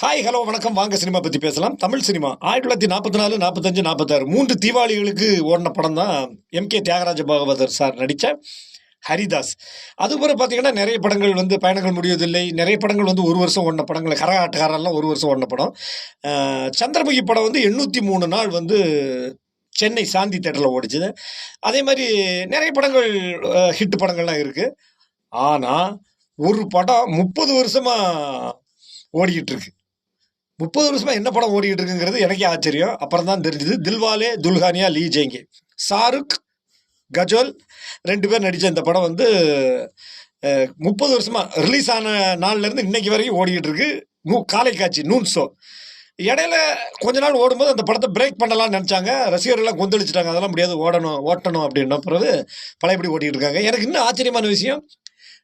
Hi hello வணக்கம். வாங்க cinema பற்றி பேசலாம். தமிழ் சினிமா. ஆயிரத்தி தொள்ளாயிரத்தி நாற்பத்தி நாலு நாற்பத்தஞ்சு நாற்பத்தாறு. மூன்று தீபாவளிகளுக்கு ஓடின படம் தான் M K Thyagaraja Bhagavathar sir நடித்த ஹரிதாஸ். அதுக்கப்புறம் பார்த்தீங்கன்னா நிறைய படங்கள் வந்து பயணங்கள் முடிவதில்லை. நிறைய படங்கள் வந்து ஒரு வருஷம் ஓடின படங்கள். கரகாட்டக்காரெல்லாம் ஒரு வருஷம் ஓடின படம். சந்திரமுகி படம் வந்து எண்ணூற்றி மூணு நாள் வந்து சென்னை சாந்தி தேட்டரில் ஓடிச்சுது. அதே மாதிரி நிறைய படங்கள் ஹிட் படங்கள்லாம் இருக்குது ஆனால் ஒரு படம் முப்பது வருஷமாக ஓடிக்கிட்டு இருக்கு. முப்பது வருஷமா என்ன படம் ஓடிட்டு இருக்குங்கிறது எனக்கே ஆச்சரியம். அப்புறம் தான் தெரிஞ்சது தில்வாலே துல்ஹானியா லீ ஜெயங்கே ஷாருக் கஜோல் ரெண்டு பேர் நடித்த இந்த படம் வந்து முப்பது வருஷமா ரிலீஸ் ஆன நாள்லேருந்து இன்னைக்கு வரைக்கும் ஓடிக்கிட்டு இருக்கு. நூ காலை காட்சி நூன் ஷோ இடையில கொஞ்ச நாள் ஓடும்போது அந்த படத்தை பிரேக் பண்ணலாம்னு நினச்சாங்க. ரசிகர்கள்லாம் கொந்தளிச்சிட்டாங்க. அதெல்லாம் முடியாது ஓடணும் ஓட்டணும் அப்படின்ன பிறகு பழையபடி ஓட்டிகிட்டு இருக்காங்க. எனக்கு இன்னும் ஆச்சரியமான விஷயம்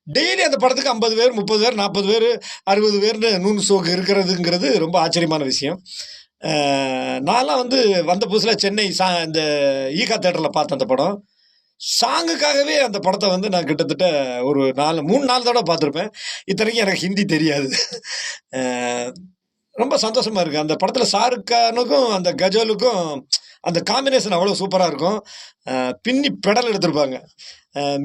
டெய்லி அந்த படத்துக்கு ஐம்பது பேர் முப்பது பேர் நாற்பது பேர் அறுபது பேர்னு நூன் ஷோக்கு இருக்கிறதுங்கிறது ரொம்ப ஆச்சரியமான விஷயம். நான்லாம் வந்து வந்த புதுசில் சென்னை சா இந்த ஈகா தேட்டரில் பார்த்தேன் அந்த படம். சாங்குக்காகவே அந்த படத்தை வந்து நான் கிட்டத்தட்ட ஒரு நாலு மூணு நாலு தடவை பார்த்துருப்பேன். இத்தனைக்கும் எனக்கு ஹிந்தி தெரியாது. ரொம்ப சந்தோஷமாக இருக்குது அந்த படத்தில் ஷாருக்கானுக்கும் அந்த கஜோலுக்கும் அந்த காம்பினேஷன் அவ்வளோ சூப்பராக இருக்கும். பின்னி பெடல் எடுத்திருப்பாங்க.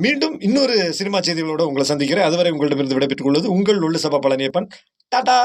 மீண்டும் இன்னொரு சினிமா செய்திகளோடு உங்களை சந்திக்கிறேன். அதுவரை உங்களிடமிருந்து விடைபெற்றுக் கொள்வது உங்கள் உள்ள சபா பழனியப்பன் டாடா!